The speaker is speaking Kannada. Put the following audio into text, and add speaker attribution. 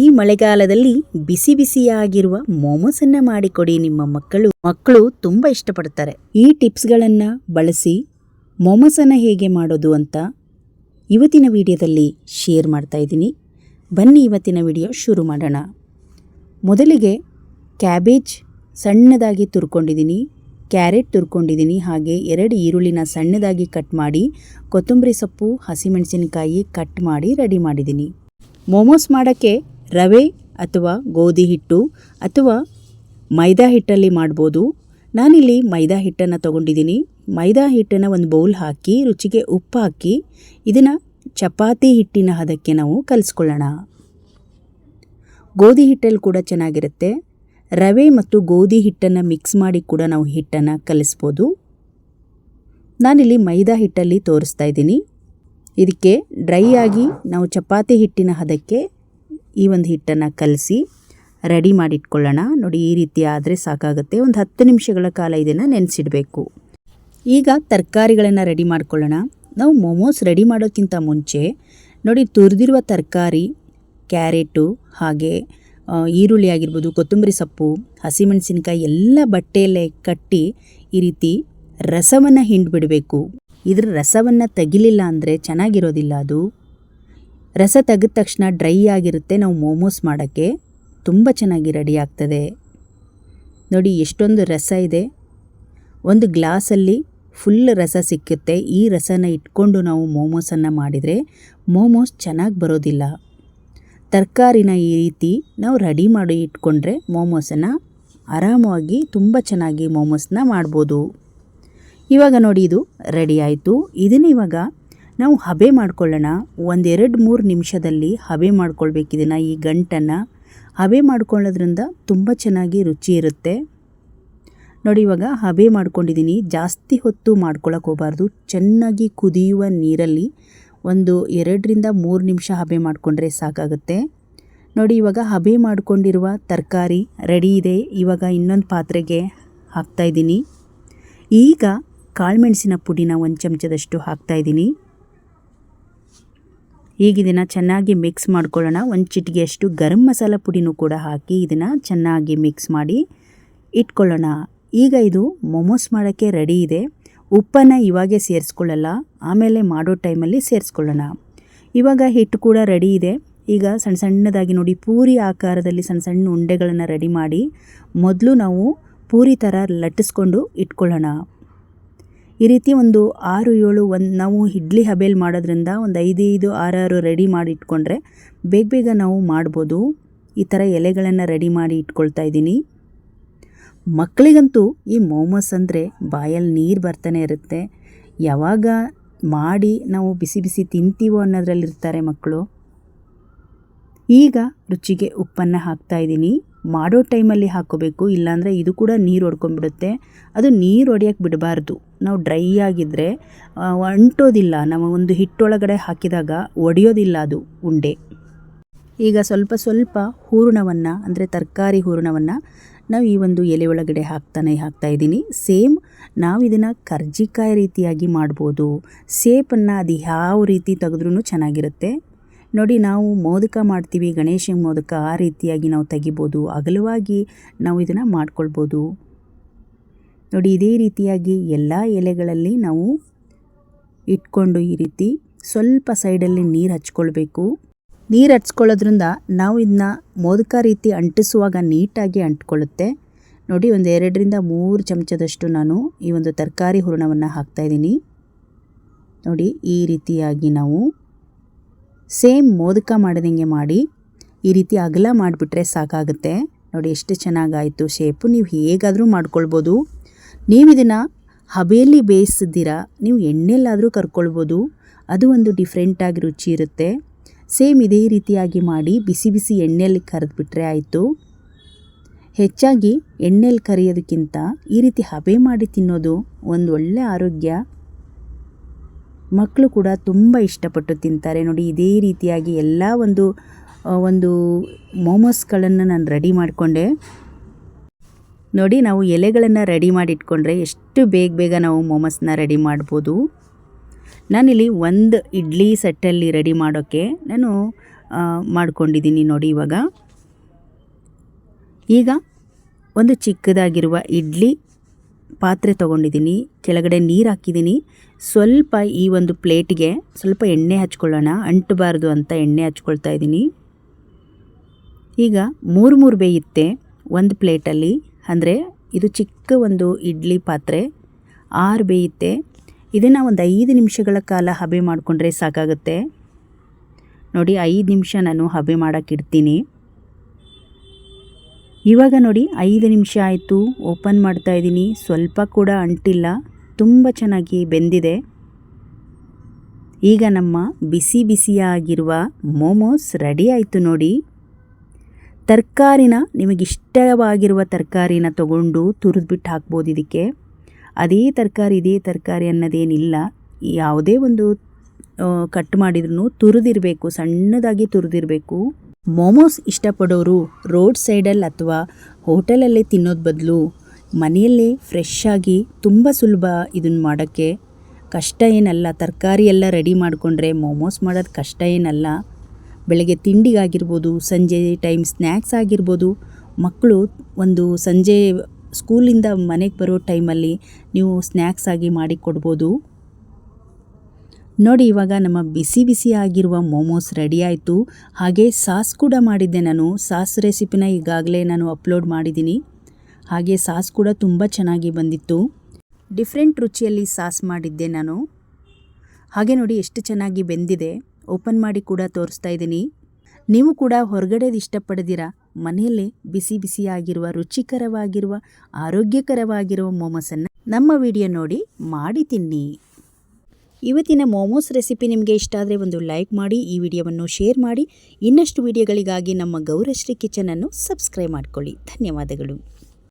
Speaker 1: ಈ ಮಳೆಗಾಲದಲ್ಲಿ ಬಿಸಿ ಬಿಸಿಯಾಗಿರುವ ಮೋಮೋಸನ್ನ ಮಾಡಿಕೊಡಿ ನಿಮ್ಮ ಮಕ್ಕಳು. ಮಕ್ಕಳು ತುಂಬ ಇಷ್ಟಪಡ್ತಾರೆ. ಈ ಟಿಪ್ಸ್ಗಳನ್ನು ಬಳಸಿ ಮೋಮೋಸನ್ನ ಹೇಗೆ ಮಾಡೋದು ಅಂತ ಇವತ್ತಿನ ವಿಡಿಯೋದಲ್ಲಿ ಶೇರ್ ಮಾಡ್ತಾ ಇದ್ದೀನಿ. ಬನ್ನಿ ಇವತ್ತಿನ ವಿಡಿಯೋ ಶುರು ಮಾಡೋಣ. ಮೊದಲಿಗೆ ಕ್ಯಾಬೇಜ್ ಸಣ್ಣದಾಗಿ ತುರ್ಕೊಂಡಿದ್ದೀನಿ. ಕ್ಯಾರೆಟ್ ತುರ್ಕೊಂಡಿದ್ದೀನಿ. ಹಾಗೆ ಎರಡು ಈರುಳ್ಳಿನ ಸಣ್ಣದಾಗಿ ಕಟ್ ಮಾಡಿ ಕೊತ್ತಂಬರಿ ಸೊಪ್ಪು, ಹಸಿಮೆಣಸಿನಕಾಯಿ ಕಟ್ ಮಾಡಿ ರೆಡಿ ಮಾಡಿದ್ದೀನಿ. ಮೋಮೋಸ್ ಮಾಡೋಕ್ಕೆ ರವೆ ಅಥವಾ ಗೋಧಿ ಹಿಟ್ಟು ಅಥವಾ ಮೈದಾ ಹಿಟ್ಟಲ್ಲಿ ಮಾಡ್ಬೋದು. ನಾನಿಲ್ಲಿ ಮೈದಾ ಹಿಟ್ಟನ್ನು ತೊಗೊಂಡಿದ್ದೀನಿ. ಮೈದಾ ಹಿಟ್ಟನ್ನು ಒಂದು ಬೌಲ್ ಹಾಕಿ, ರುಚಿಗೆ ಉಪ್ಪು ಹಾಕಿ, ಇದನ್ನು ಚಪಾತಿ ಹಿಟ್ಟಿನ ಹದಕ್ಕೆ ನಾವು ಕಲಿಸ್ಕೊಳ್ಳೋಣ. ಗೋಧಿ ಹಿಟ್ಟಲ್ಲಿ ಕೂಡ ಚೆನ್ನಾಗಿರುತ್ತೆ. ರವೆ ಮತ್ತು ಗೋಧಿ ಹಿಟ್ಟನ್ನು ಮಿಕ್ಸ್ ಮಾಡಿ ಕೂಡ ನಾವು ಹಿಟ್ಟನ್ನು ಕಲಿಸ್ಬೋದು. ನಾನಿಲ್ಲಿ ಮೈದಾ ಹಿಟ್ಟಲ್ಲಿ ತೋರಿಸ್ತಾ ಇದ್ದೀನಿ. ಇದಕ್ಕೆ ಡ್ರೈ ಆಗಿ ನಾವು ಚಪಾತಿ ಹಿಟ್ಟಿನ ಹದಕ್ಕೆ ಈ ಒಂದು ಹಿಟ್ಟನ್ನು ಕಲಸಿ ರೆಡಿ ಮಾಡಿಟ್ಕೊಳ್ಳೋಣ. ನೋಡಿ, ಈ ರೀತಿ ಆದರೆ ಸಾಕಾಗುತ್ತೆ. ಒಂದು ಹತ್ತು ನಿಮಿಷಗಳ ಕಾಲ ಇದನ್ನು ನೆನೆಸಿಡಬೇಕು. ಈಗ ತರಕಾರಿಗಳನ್ನು ರೆಡಿ ಮಾಡ್ಕೊಳ್ಳೋಣ. ನಾವು ಮೋಮೋಸ್ ರೆಡಿ ಮಾಡೋಕ್ಕಿಂತ ಮುಂಚೆ, ನೋಡಿ, ತುರಿದಿರುವ ತರಕಾರಿ, ಕ್ಯಾರೆಟು, ಹಾಗೆ ಈರುಳ್ಳಿ ಆಗಿರ್ಬೋದು, ಕೊತ್ತಂಬರಿ ಸೊಪ್ಪು, ಹಸಿಮೆಣಸಿನಕಾಯಿ ಎಲ್ಲ ಬಟ್ಟೆಯಲ್ಲೇ ಕಟ್ಟಿ ಈ ರೀತಿ ರಸವನ್ನು ಹಿಂಡ್ಬಿಡಬೇಕು. ಇದರ ರಸವನ್ನು ತೆಗಿಲಿಲ್ಲ ಅಂದರೆ ಚೆನ್ನಾಗಿರೋದಿಲ್ಲ ಅದು. ರಸ ತೆಗೆದ ತಕ್ಷಣ ಡ್ರೈ ಆಗಿರುತ್ತೆ. ನಾವು ಮೋಮೋಸ್ ಮಾಡೋಕ್ಕೆ ತುಂಬ ಚೆನ್ನಾಗಿ ರೆಡಿ ಆಗ್ತದೆ. ನೋಡಿ ಎಷ್ಟೊಂದು ರಸ ಇದೆ. ಒಂದು ಗ್ಲಾಸಲ್ಲಿ ಫುಲ್ ರಸ ಸಿಕ್ಕುತ್ತೆ. ಈ ರಸನ ಇಟ್ಕೊಂಡು ನಾವು ಮೋಮೋಸನ್ನು ಮಾಡಿದರೆ ಮೋಮೋಸ್ ಚೆನ್ನಾಗಿ ಬರೋದಿಲ್ಲ. ತರಕಾರಿನ ಈ ರೀತಿ ನಾವು ರೆಡಿ ಮಾಡಿ ಇಟ್ಕೊಂಡ್ರೆ ಮೋಮೋಸನ್ನು ಆರಾಮವಾಗಿ ತುಂಬ ಚೆನ್ನಾಗಿ ಮೋಮೋಸ್ನ ಮಾಡ್ಬೋದು. ಇವಾಗ ನೋಡಿ ಇದು ರೆಡಿ ಆಯಿತು. ಇದನ್ನ ಇವಾಗ ನಾವು ಹಬೆ ಮಾಡ್ಕೊಳ್ಳೋಣ. ಒಂದೆರಡು ಮೂರು ನಿಮಿಷದಲ್ಲಿ ಹಬೆ ಮಾಡ್ಕೊಳ್ಬೇಕು ಇದನ್ನು, ಈ ಗಂಟನ್ನು. ಹಬೆ ಮಾಡ್ಕೊಳ್ಳೋದ್ರಿಂದ ತುಂಬ ಚೆನ್ನಾಗಿ ರುಚಿ ಇರುತ್ತೆ. ನೋಡಿ, ಇವಾಗ ಹಬೆ ಮಾಡ್ಕೊಂಡಿದ್ದೀನಿ. ಜಾಸ್ತಿ ಹೊತ್ತು ಮಾಡ್ಕೊಳಕ್ಕೆ ಹೋಗಬಾರ್ದು. ಚೆನ್ನಾಗಿ ಕುದಿಯುವ ನೀರಲ್ಲಿ ಒಂದು ಎರಡರಿಂದ ಮೂರು ನಿಮಿಷ ಹಬೆ ಮಾಡಿಕೊಂಡ್ರೆ ಸಾಕಾಗುತ್ತೆ. ನೋಡಿ, ಇವಾಗ ಹಬೆ ಮಾಡಿಕೊಂಡಿರುವ ತರಕಾರಿ ರೆಡಿ ಇದೆ. ಇವಾಗ ಇನ್ನೊಂದು ಪಾತ್ರೆಗೆ ಹಾಕ್ತಾಯಿದ್ದೀನಿ ಈಗ ಕಾಳುಮೆಣಸಿನ ಪುಡಿನ ಒಂದು ಚಮಚದಷ್ಟು ಹಾಕ್ತಾಯಿದ್ದೀನಿ ಈಗ ಇದನ್ನು ಚೆನ್ನಾಗಿ ಮಿಕ್ಸ್ ಮಾಡ್ಕೊಳ್ಳೋಣ. ಒಂದು ಚಿಟಿಗೆಯಷ್ಟು ಗರಂ ಮಸಾಲ ಪುಡಿನೂ ಕೂಡ ಹಾಕಿ ಇದನ್ನು ಚೆನ್ನಾಗಿ ಮಿಕ್ಸ್ ಮಾಡಿ ಇಟ್ಕೊಳ್ಳೋಣ. ಈಗ ಇದು ಮೊಮೋಸ್ ಮಾಡೋಕ್ಕೆ ರೆಡಿ ಇದೆ. ಉಪ್ಪನ್ನು ಇವಾಗೇ ಸೇರಿಸ್ಕೊಳ್ಳಲ್ಲ, ಆಮೇಲೆ ಮಾಡೋ ಟೈಮಲ್ಲಿ ಸೇರಿಸ್ಕೊಳ್ಳೋಣ. ಇವಾಗ ಹಿಟ್ಟು ಕೂಡ ರೆಡಿ ಇದೆ. ಈಗ ಸಣ್ಣ ಸಣ್ಣದಾಗಿ ನೋಡಿ, ಪೂರಿ ಆಕಾರದಲ್ಲಿ ಸಣ್ಣ ಸಣ್ಣ ಉಂಡೆಗಳನ್ನು ರೆಡಿ ಮಾಡಿ ಮೊದಲು ನಾವು ಪೂರಿ ಥರ ಲಟ್ಟಿಸ್ಕೊಂಡು ಇಟ್ಕೊಳ್ಳೋಣ. ಈ ರೀತಿ ಒಂದು ಆರು ಏಳು ಒಂದು ನಾವು ಇಡ್ಲಿ ಹಬೇಲಿ ಮಾಡೋದ್ರಿಂದ ಒಂದು ಐದೈದು ಆರಾರು ರೆಡಿ ಮಾಡಿ ಇಟ್ಕೊಂಡ್ರೆ ಬೇಗ ಬೇಗ ನಾವು ಮಾಡ್ಬೋದು. ಈ ಥರ ಎಲೆಗಳನ್ನು ರೆಡಿ ಮಾಡಿ ಇಟ್ಕೊಳ್ತಾ ಇದ್ದೀನಿ. ಮಕ್ಕಳಿಗಂತೂ ಈ ಮೋಮೋಸ್ ಅಂದರೆ ಬಾಯಲ್ಲಿ ನೀರು ಬರ್ತಾನೆ ಇರುತ್ತೆ. ಯಾವಾಗ ಮಾಡಿ ನಾವು ಬಿಸಿ ಬಿಸಿ ತಿಂತೀವೋ ಅನ್ನೋದ್ರಲ್ಲಿರ್ತಾರೆ ಮಕ್ಕಳು ಈಗ ರುಚಿಗೆ ಉಪ್ಪನ್ನು ಹಾಕ್ತಾ ಇದ್ದೀನಿ. ಮಾಡೋ ಟೈಮಲ್ಲಿ ಹಾಕೋಬೇಕು, ಇಲ್ಲಾಂದರೆ ಇದು ಕೂಡ ನೀರು ಹೊಡ್ಕೊಂಡ್ಬಿಡುತ್ತೆ ಅದು ನೀರು ಹೊಡೆಯೋಕ್ಕೆ ಬಿಡಬಾರ್ದು. ನಾವು ಡ್ರೈ ಆಗಿದ್ದರೆ ಅಂಟೋದಿಲ್ಲ. ನಾವು ಒಂದು ಹಿಟ್ಟೊಳಗಡೆ ಹಾಕಿದಾಗ ಒಡೆಯೋದಿಲ್ಲ ಅದು ಉಂಡೆ. ಈಗ ಸ್ವಲ್ಪ ಸ್ವಲ್ಪ ಹೂರಣವನ್ನು, ಅಂದರೆ ತರಕಾರಿ ಹೂರಣವನ್ನು ನಾವು ಈ ಒಂದು ಎಲೆ ಒಳಗಡೆ ಹಾಕ್ತಾನೆ ಹಾಕ್ತಾ ಇದ್ದೀನಿ. ಸೇಮ್ ನಾವು ಇದನ್ನು ಕರ್ಜಿಕಾಯಿ ರೀತಿಯಾಗಿ ಮಾಡ್ಬೋದು. ಸೇಪನ್ನು ಅದು ಯಾವ ರೀತಿ ತೆಗೆದ್ರೂ ಚೆನ್ನಾಗಿರುತ್ತೆ. ನೋಡಿ ನಾವು ಮೋದಕ ಮಾಡ್ತೀವಿ ಗಣೇಶ ಮೋದಕ ಆ ರೀತಿಯಾಗಿ ನಾವು ತೆಗಿಬೋದು, ಅಗಲವಾಗಿ ನಾವು ಇದನ್ನು ಮಾಡ್ಕೊಳ್ಬೋದು. ನೋಡಿ ಇದೇ ರೀತಿಯಾಗಿ ಎಲ್ಲ ಎಲೆಗಳಲ್ಲಿ ನಾವು ಇಟ್ಕೊಂಡು ಈ ರೀತಿ ಸ್ವಲ್ಪ ಸೈಡಲ್ಲಿ ನೀರು ಹಚ್ಕೊಳ್ಬೇಕು. ನೀರು ಹಚ್ಕೊಳ್ಳೋದ್ರಿಂದ ನಾವು ಇದನ್ನ ಮೋದಕ ರೀತಿ ಅಂಟಿಸುವಾಗ ನೀಟಾಗಿ ಅಂಟ್ಕೊಳ್ಳುತ್ತೆ. ನೋಡಿ ಒಂದು ಎರಡರಿಂದ ಮೂರು ಚಮಚದಷ್ಟು ನಾನು ಈ ಒಂದು ತರಕಾರಿ ಹೂರಣವನ್ನು ಹಾಕ್ತಾಯಿದ್ದೀನಿ ನೋಡಿ ಈ ರೀತಿಯಾಗಿ ನಾವು ಸೇಮ್ ಮೋದಕ ಮಾಡಿದಂಗೆ ಮಾಡಿ ಈ ರೀತಿ ಅಗಲ ಮಾಡಿಬಿಟ್ರೆ ಸಾಕಾಗುತ್ತೆ. ನೋಡಿ ಎಷ್ಟು ಚೆನ್ನಾಗಾಯಿತು. ಶೇಪು ನೀವು ಹೇಗಾದರೂ ಮಾಡ್ಕೊಳ್ಬೋದು. ನೀವು ಇದನ್ನು ಹಬೆಯಲ್ಲಿ ಬೇಯಿಸಿದ್ದೀರಾ, ನೀವು ಎಣ್ಣೆಲ್ಲಾದರೂ ಕರ್ಕೊಳ್ಬೋದು. ಅದು ಒಂದು ಡಿಫ್ರೆಂಟಾಗಿ ರುಚಿ ಇರುತ್ತೆ. ಸೇಮ್ ಇದೇ ರೀತಿಯಾಗಿ ಮಾಡಿ ಬಿಸಿ ಬಿಸಿ ಎಣ್ಣೆಯಲ್ಲಿ ಕರೆದುಬಿಟ್ರೆ ಆಯಿತು. ಹೆಚ್ಚಾಗಿ ಎಣ್ಣೆಯಲ್ಲಿ ಕರಿಯೋದಕ್ಕಿಂತ ಈ ರೀತಿ ಹಬೆ ಮಾಡಿ ತಿನ್ನೋದು ಒಂದು ಒಳ್ಳೆ ಆರೋಗ್ಯ. ಮಕ್ಕಳು ಕೂಡ ತುಂಬ ಇಷ್ಟಪಟ್ಟು ತಿಂತಾರೆ. ನೋಡಿ, ಇದೇ ರೀತಿಯಾಗಿ ಎಲ್ಲ ಒಂದು ಒಂದು ಮೋಮೋಸ್ಗಳನ್ನು ನಾನು ರೆಡಿ ಮಾಡಿಕೊಂಡೆ. ನೋಡಿ, ನಾವು ಎಲೆಗಳನ್ನು ರೆಡಿ ಮಾಡಿ ಇಟ್ಕೊಂಡ್ರೆ ಎಷ್ಟು ಬೇಗ ಬೇಗ ನಾವು ಮೋಮೋಸ್ನ ರೆಡಿ ಮಾಡ್ಬೋದು. ನಾನಿಲ್ಲಿ ಒಂದು ಇಡ್ಲಿ ಸೆಟ್ಟಲ್ಲಿ ರೆಡಿ ಮಾಡೋಕ್ಕೆ ನಾನು ಮಾಡ್ಕೊಂಡಿದ್ದೀನಿ ನೋಡಿ ಇವಾಗ. ಈಗ ಒಂದು ಚಿಕ್ಕದಾಗಿರುವ ಇಡ್ಲಿ ಪಾತ್ರೆ ತೊಗೊಂಡಿದ್ದೀನಿ, ಕೆಳಗಡೆ ನೀರು ಹಾಕಿದ್ದೀನಿ. ಸ್ವಲ್ಪ ಈ ಒಂದು ಪ್ಲೇಟ್ಗೆ ಸ್ವಲ್ಪ ಎಣ್ಣೆ ಹಚ್ಕೊಳ್ಳೋಣ, ಅಂಟಬಾರ್ದು ಅಂತ ಎಣ್ಣೆ ಹಚ್ಕೊಳ್ತಾ ಇದ್ದೀನಿ. ಈಗ ಮೂರು ಮೂರು ಬೇಯುತ್ತೆ ಒಂದು ಪ್ಲೇಟಲ್ಲಿ, ಅಂದರೆ ಇದು ಚಿಕ್ಕ ಒಂದು ಇಡ್ಲಿ ಪಾತ್ರೆ, ಆರು ಬೇಯುತ್ತೆ. ಇದನ್ನು ಒಂದು ಐದು ನಿಮಿಷಗಳ ಕಾಲ ಹಬೆ ಮಾಡಿಕೊಂಡ್ರೆ ಸಾಕಾಗುತ್ತೆ. ನೋಡಿ, ಐದು ನಿಮಿಷ ನಾನು ಹಬೆ ಮಾಡೋಕ್ಕಿಡ್ತೀನಿ ಇವಾಗ ನೋಡಿ ಐದು ನಿಮಿಷ ಆಯಿತು, ಓಪನ್ ಮಾಡ್ತಾ ಇದ್ದೀನಿ. ಸ್ವಲ್ಪ ಕೂಡ ಅಂಟಿಲ್ಲ, ತುಂಬ ಚೆನ್ನಾಗಿ ಬೆಂದಿದೆ. ಈಗ ನಮ್ಮ ಬಿಸಿ ಬಿಸಿಯಾಗಿರುವ ಮೋಮೋಸ್ ರೆಡಿ ಆಯಿತು ನೋಡಿ. ತರಕಾರಿನ, ನಿಮಗಿಷ್ಟವಾಗಿರುವ ತರಕಾರಿನ ತಗೊಂಡು ತುರಿದ್ಬಿಟ್ಟು ಹಾಕ್ಬೋದು ಇದಕ್ಕೆ. ಅದೇ ತರಕಾರಿ, ಇದೇ ತರಕಾರಿ ಅನ್ನೋದೇನಿಲ್ಲ. ಯಾವುದೇ ಒಂದು ಕಟ್ ಮಾಡಿದ್ರೂ ತುರಿದಿರಬೇಕು, ಸಣ್ಣದಾಗಿ ತುರಿದಿರಬೇಕು. ಮೋಮೋಸ್ ಇಷ್ಟಪಡೋರು ರೋಡ್ ಸೈಡಲ್ಲಿ ಅಥವಾ ಹೋಟೆಲಲ್ಲೇ ತಿನ್ನೋದು ಬದಲು ಮನೆಯಲ್ಲೇ ಫ್ರೆಶ್ ಆಗಿ ತುಂಬ ಸುಲಭ ಇದನ್ನು ಮಾಡೋಕ್ಕೆ. ಕಷ್ಟ ಏನಲ್ಲ, ತರಕಾರಿ ಎಲ್ಲ ರೆಡಿ ಮಾಡಿಕೊಂಡ್ರೆ ಮೋಮೋಸ್ ಮಾಡೋದು ಕಷ್ಟ ಏನಲ್ಲ. ಬೆಳಗ್ಗೆ ತಿಂಡಿಗಾಗಿರ್ಬೋದು, ಸಂಜೆ ಟೈಮ್ ಸ್ನ್ಯಾಕ್ಸ್ ಆಗಿರ್ಬೋದು ಮಕ್ಕಳು ಒಂದು ಸಂಜೆ ಸ್ಕೂಲಿಂದ ಮನೆಗೆ ಬರೋ ಟೈಮಲ್ಲಿ ನೀವು ಸ್ನ್ಯಾಕ್ಸ್ ಆಗಿ ಮಾಡಿ ಕೊಡ್ಬೋದು. ನೋಡಿ, ಇವಾಗ ನಮ್ಮ ಬಿಸಿ ಬಿಸಿ ಆಗಿರುವ ಮೋಮೋಸ್ ರೆಡಿ ಆಯಿತು. ಹಾಗೆ ಸಾಸ್ ಕೂಡ ಮಾಡಿದ್ದೆ ನಾನು. ಸಾಸ್ ರೆಸಿಪಿನ ಈಗಾಗಲೇ ನಾನು ಅಪ್ಲೋಡ್ ಮಾಡಿದ್ದೀನಿ. ಹಾಗೆ ಸಾಸ್ ಕೂಡ ತುಂಬ ಚೆನ್ನಾಗಿ ಬಂದಿತ್ತು. ಡಿಫ್ರೆಂಟ್ ರುಚಿಯಲ್ಲಿ ಸಾಸ್ ಮಾಡಿದ್ದೆ ನಾನು. ಹಾಗೆ ನೋಡಿ, ಎಷ್ಟು ಚೆನ್ನಾಗಿ ಬೆಂದಿದೆ. ಓಪನ್ ಮಾಡಿ ಕೂಡ ತೋರಿಸ್ತಾ ಇದ್ದೀನಿ. ನೀವು ಕೂಡ ಹೊರಗಡೆದು ಇಷ್ಟಪಡದಿರ? ಮನೆಯಲ್ಲೇ ಬಿಸಿ ಬಿಸಿಯಾಗಿರುವ, ರುಚಿಕರವಾಗಿರುವ, ಆರೋಗ್ಯಕರವಾಗಿರುವ ಮೋಮೋಸನ್ನು ನಮ್ಮ ವಿಡಿಯೋ ನೋಡಿ, ಮಾಡಿ ತಿನ್ನಿ. ಇವತ್ತಿನ ಮೋಮೋಸ್ ರೆಸಿಪಿ ನಿಮಗೆ ಇಷ್ಟ ಆದರೆ ಒಂದು ಲೈಕ್ ಮಾಡಿ, ಈ ವಿಡಿಯೋವನ್ನು ಶೇರ್ ಮಾಡಿ. ಇನ್ನಷ್ಟು ವಿಡಿಯೋಗಳಿಗಾಗಿ ನಮ್ಮ ಗೌರಶ್ರೀ ಕಿಚನನ್ನು ಸಬ್ಸ್ಕ್ರೈಬ್ ಮಾಡಿಕೊಳ್ಳಿ. ಧನ್ಯವಾದಗಳು.